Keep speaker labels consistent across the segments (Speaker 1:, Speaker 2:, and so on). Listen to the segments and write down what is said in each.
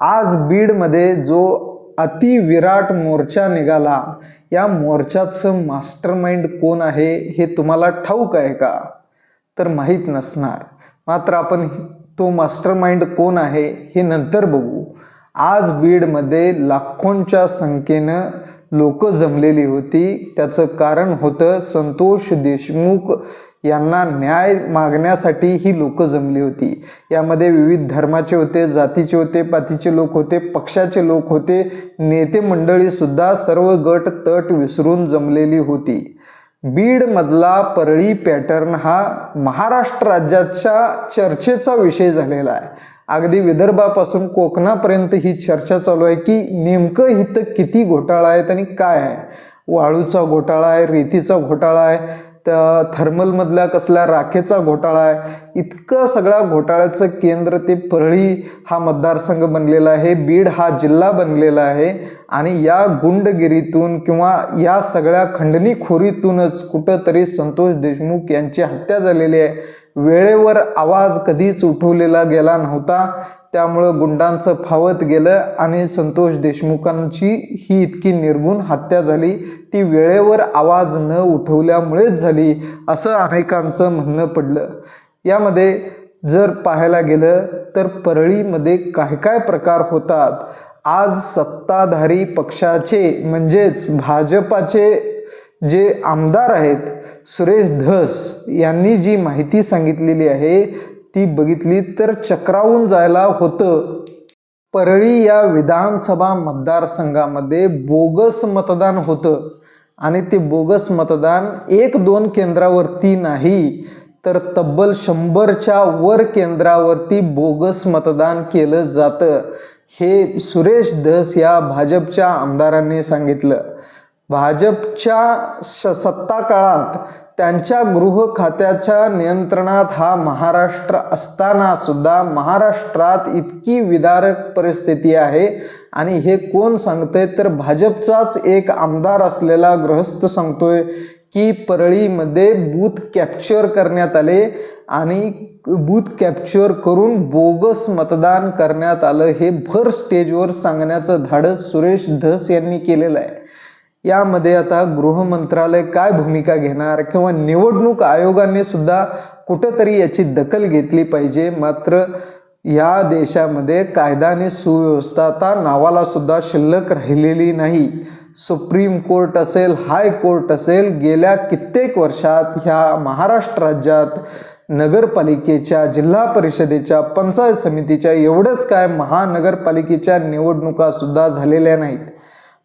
Speaker 1: आज बीडमध्ये जो अतिविराट मोर्चा निघाला या मोर्चाचं मास्टरमाइंड कोण आहे हे तुम्हाला ठाऊक आहे का? तर माहीत नसणार. मात्र आपण तो मास्टरमाइंड कोण आहे हे नंतर बघू. आज बीडमध्ये लाखोंच्या संख्येनं लोक जमलेली होती. त्याचं कारण होतं संतोष देशमुख यांना न्याय मागण्यासाठी ही लोक जमली होती. यामध्ये विविध धर्माचे होते जातीचे होते पातीचे लोक होते पक्षाचे लोक होते. नेते मंडळीसुद्धा सर्व गट तट विसरून जमलेली होती. बीडमधला परळी पॅटर्न हा महाराष्ट्र राज्याच्या चर्चेचा विषय झालेला आहे. अगदी विदर्भापासून कोकणापर्यंत ही चर्चा चालू आहे की नेमकं हिथं किती घोटाळा आहेत आणि काय आहे? वाळूचा घोटाळा आहे रेतीचा घोटाळा आहे त्या थर्मलमधल्या कसल्या राखेचा घोटाळा आहे इतकं सगळ्या घोटाळ्याचं केंद्र ते परळी हा मतदारसंघ बनलेला आहे बीड हा जिल्हा बनलेला आहे आणि या गुंडगिरीतून किंवा या सगळ्या खंडणीखोरीतूनच कुठंतरी संतोष देशमुख यांची हत्या झालेली आहे. वेळेवर आवाज कधीच उठवलेला गेला नव्हता. त्यामुळं गुंडांचं फावत गेलं आणि संतोष देशमुखांची ही इतकी निर्गुण हत्या झाली ती वेळेवर आवाज न उठवल्यामुळेच झाली असं अनेकांचं म्हणणं पडलं. यामध्ये जर पाहायला गेलं तर परळीमध्ये काय काय प्रकार होतात? आज सत्ताधारी पक्षाचे म्हणजेच भाजपाचे जे आमदार आहेत सुरेश धस यांनी जी माहिती सांगितलेली आहे ती बघितली तर चक्रावून जायला होतं. परळी या विधानसभा मतदारसंघामध्ये बोगस मतदान होतं. आणि ते बोगस मतदान एक दोन केंद्रावरती नाही तर तब्बल शंभरच्या वर केंद्रावरती बोगस मतदान केलं जातं. हे सुरेश धस या भाजपच्या आमदारांनी सांगितलं. भाजपच्या श सत्ता काळात त्यांच्या गृह खात्याच्या नियंत्रणात हा महाराष्ट्र असताना सुद्धा महाराष्ट्रात इतकी विदारक परिस्थिती आहे. आणि हे कोण सांगते तर भाजपचाच एक आमदार असलेला गृहस्थ सांगतोय की परळीमध्ये बूथ कॅप्चर करण्यात आले आणि बूथ कॅप्चर करून बोगस मतदान करण्यात आलं. हे भर स्टेजवर सांगण्याचं धाडस सुरेश धस यांनी केलेलं आहे. यामध्ये आता गृह मंत्रालय काय भूमिका घेणार किंवा निवडणूक आयोगाने सुद्धा कुठंतरी याची दखल घेतली पाहिजे? मात्र या देशामध्ये कायदा आणि सुव्यवस्था आता नावाला सुद्धा शिल्लक राहिलेली नाही. सुप्रीम कोर्ट असेल हाय कोर्ट असेल गेल्या कित्येक वर्षात ह्या महाराष्ट्र राज्यात नगरपालिकेच्या जिल्हा परिषदेच्या पंचायत समितीच्या एवढंच काय महानगरपालिकेच्या निवडणुका सुद्धा झालेल्या नाहीत.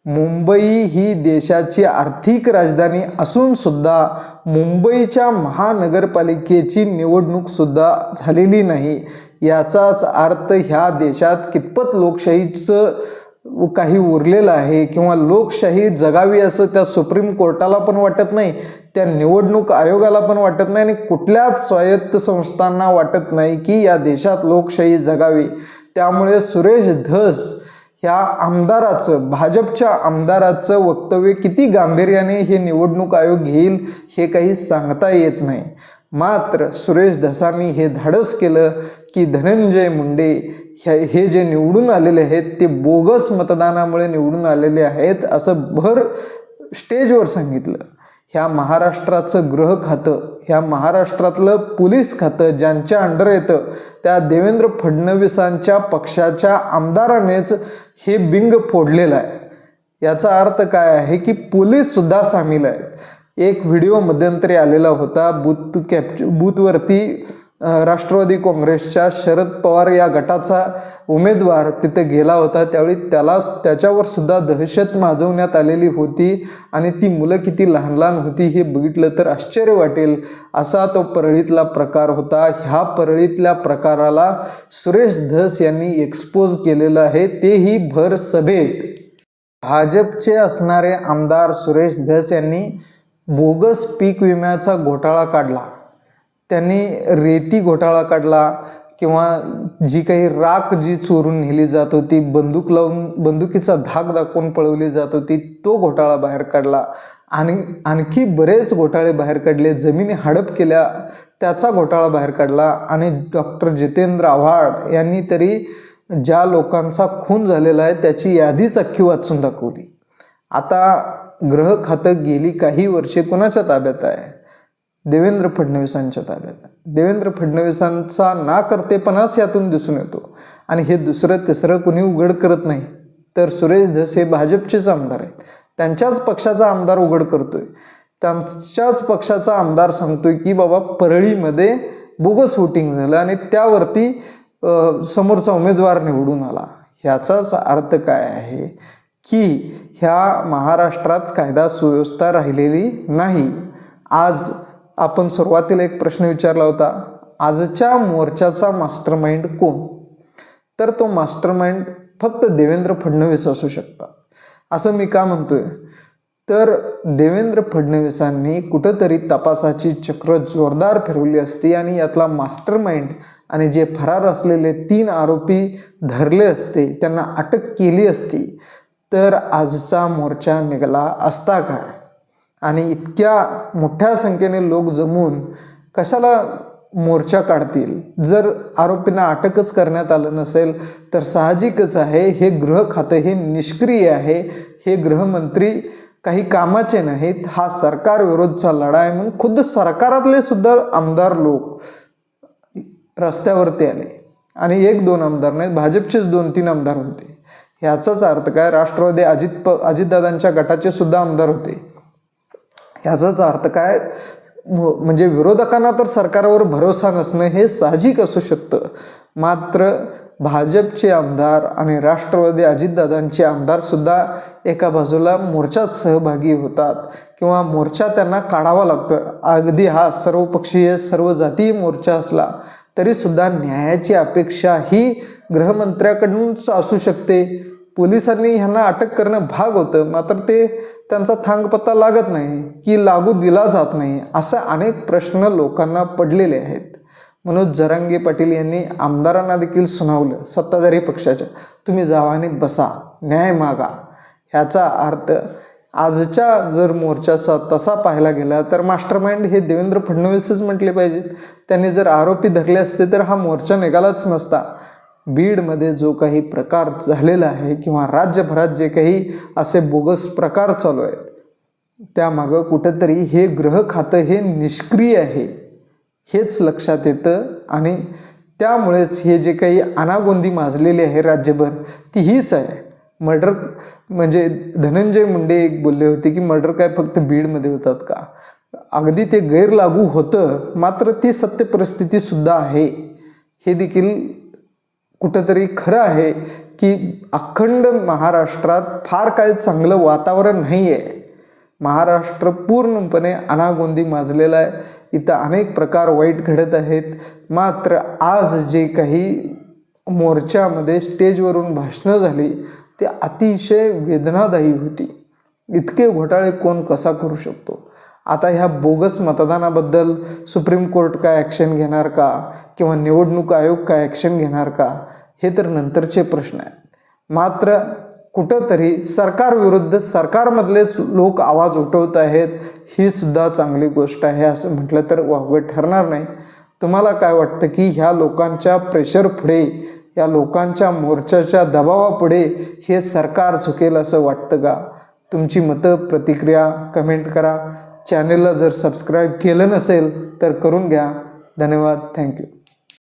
Speaker 1: मुंबई ही देशाची आर्थिक राजधानी असून सुद्धा मुंबईच्या महानगरपालिकेची निवडणूकसुद्धा झालेली नाही. याचाच अर्थ ह्या देशात कितपत लोकशाहीचं काही उरलेलं आहे किंवा लोकशाही जगावी असं त्या सुप्रीम कोर्टाला पण वाटत नाही त्या निवडणूक आयोगाला पण वाटत नाही आणि कुठल्याच स्वायत्त संस्थांना वाटत नाही की या देशात लोकशाही जगावी. त्यामुळे सुरेश धस ह्या आमदाराचं भाजपच्या आमदाराचं वक्तव्य किती गांभीर्याने हे निवडणूक आयोग घेईल हे काही सांगता येत नाही. मात्र सुरेश धसांनी हे धाडस केलं की धनंजय मुंडे ह्या हे जे निवडून आलेले आहेत ते बोगस मतदानामुळे निवडून आलेले आहेत असं भर स्टेजवर सांगितलं. ह्या महाराष्ट्राचं गृह खातं ह्या महाराष्ट्रातलं पोलीस खातं ज्यांच्या अंडर येतं त्या देवेंद्र फडणवीसांच्या पक्षाच्या आमदारानेच हे बिंग फोडलेलं आहे. याचा अर्थ काय आहे की पोलीससुद्धा सामील आहेत. एक व्हिडिओ मध्यंतरी आलेला होता बूथ कॅप्च बूथवरती राष्ट्रवादी काँग्रेसच्या शरद पवार या गटाचा उमेदवार तिथे गेला होता. त्यावेळी त्याला त्याच्यावर सुद्धा दहशत माजवण्यात आलेली होती आणि ती मुलं किती लहान लहान होती हे बघितलं तर आश्चर्य वाटेल असा तो परळीतला प्रकार होता. ह्या परळीतल्या प्रकाराला सुरेश धस यांनी एक्सपोज केलेलं आहे. तेही भर सभेत. भाजपचे असणारे आमदार सुरेश धस यांनी बोगस पीक विम्याचा घोटाळा काढला. त्यांनी रेती घोटाळा काढला किंवा जी काही राख जी चोरून नेली जात होती बंदूक लावून बंदुकीचा धाक दाखवून पळवली जात होती तो घोटाळा बाहेर काढला. आणि आणखी बरेच घोटाळे बाहेर काढले. जमिनी हडप केल्या त्याचा घोटाळा बाहेर काढला. आणि डॉक्टर जितेंद्र आव्हाड यांनी तरी ज्या लोकांचा खून झालेला आहे त्याची यादीच अख्खी वाचून दाखवली. आता ग्रह खातं गेली काही वर्षे कोणाच्या ताब्यात आहे? देवेंद्र फडणवीसांच्या ताब्यात देवेंद्र फडणवीसांचा ना करतेपणाच यातून दिसून येतो. आणि हे दुसरं तिसरं कुणी उघड करत नाही. तर सुरेश धस हे भाजपचेच आमदार आहेत. त्यांच्याच पक्षाचा आमदार उघड करतोय. त्यांच्याच पक्षाचा आमदार सांगतोय की बाबा परळीमध्ये बोगस वोटिंग झालं आणि त्यावरती समोरचा उमेदवार निवडून आला. ह्याचाच अर्थ काय आहे? की ह्या महाराष्ट्रात कायदा सुव्यवस्था राहिलेली नाही. आज आपण सुरुवातीला एक प्रश्न विचारला होता आजच्या मोर्चाचा मास्टरमाइंड कोण? तर तो मास्टरमाइंड फक्त देवेंद्र फडणवीस असू शकतात. असं मी का म्हणतोय? तर देवेंद्र फडणवीसांनी कुठंतरी तपासाची चक्र जोरदार फिरवली असती आणि यातला मास्टरमाइंड आणि जे फरार असलेले तीन आरोपी धरले असते त्यांना अटक केली असती तर आजचा मोर्चा निघाला असता काय? आणि इतक्या मोठ्या संख्येने लोक जमून कशाला मोर्चा काढतील? जर आरोपींना अटकच करण्यात आलं नसेल तर साहजिकच आहे हे गृह खातं हे निष्क्रिय आहे. हे गृहमंत्री काही कामाचे नाहीत हा सरकार विरोधचा लढा आहे म्हणून खुद्द सरकारातले सुद्धा आमदार लोक रस्त्यावरती आले. आणि एक दोन आमदार नाहीत भाजपचेच दोन तीन आमदार होते. ह्याचाच अर्थ काय? राष्ट्रवादी अजित प अजितदादांच्या गटाचे सुद्धा आमदार होते. ह्याचाच अर्थ काय? म्हणजे विरोधकांना तर सरकारवर भरोसा नसणं हे साहजिक असू शकतं. मात्र भाजपचे आमदार आणि राष्ट्रवादी अजितदादांचे आमदारसुद्धा एका बाजूला मोर्चात सहभागी होतात किंवा मोर्चा त्यांना काढावा लागतो. अगदी हा सर्वपक्षीय सर्व जातीय मोर्चा असला तरीसुद्धा न्यायाची अपेक्षा ही गृहमंत्र्याकडूनच असू शकते. पोलिसांनी ह्यांना अटक करणं भाग होतं मात्र ते त्यांचा थांगपत्ता लागत नाही की लागू दिला जात नाही असे अनेक प्रश्न लोकांना पडलेले आहेत. मनोज जरांगे पाटील यांनी आमदारांना देखील सुनावलं सत्ताधारी पक्षाच्या. तुम्ही जावाने बसा न्याय मागा. ह्याचा अर्थ आजच्या जर मोर्चाचा तसा पाहायला गेला तर मास्टरमाइंड हे देवेंद्र फडणवीसच म्हटले पाहिजेत. त्यांनी जर आरोपी धरले असते तर हा मोर्चा निघालाच नसता. बीडमध्ये जो काही प्रकार झालेला आहे किंवा राज्यभरात जे काही असे बोगस प्रकार चालू आहेत त्यामागं कुठंतरी हे ग्रह खातं हे निष्क्रिय आहे हेच लक्षात येतं. आणि त्यामुळेच हे जे काही अनागोंदी माजलेली आहे राज्यभर ती हीच आहे. मर्डर म्हणजे धनंजय मुंडे एक बोलले होते की मर्डर काय फक्त बीडमध्ये होतात का? अगदी ते गैरलागू होतं मात्र ती सत्य परिस्थितीसुद्धा आहे. हे देखील कुठंतरी खरं आहे की अखंड महाराष्ट्रात फार काय चांगलं वातावरण नाही आहे महाराष्ट्र पूर्णपणे अनागोंदी माजलेला आहे. इथं अनेक प्रकार वाईट घडत आहेत. मात्र आज जे काही मोर्चामध्ये स्टेजवरून भाषणं झाली ते अतिशय वेदनादायी होती. इतके घोटाळे कोण कसा करू शकतो? आता ह्या बोगस मतदानाबद्दल सुप्रीम कोर्ट काय ॲक्शन घेणार का? किंवा निवडणूक आयोग काय ॲक्शन घेणार का? हे तर नंतरचे प्रश्न आहेत. मात्र कुठंतरी सरकारविरुद्ध सरकारमधलेच लोक आवाज उठवत आहेत ही सुद्धा चांगली गोष्ट आहे असं म्हटलं तर वावगं ठरणार नाही. तुम्हाला काय वाटतं की ह्या लोकांच्या प्रेशर पुढे या लोकांच्या मोर्चाच्या दबावापुढे हे सरकार झुकेल असं वाटतं का? तुमची मतं प्रतिक्रिया कमेंट करा. चॅनेलला जर सबस्क्राईब केलं नसेल तर करून घ्या. धन्यवाद. थँक्यू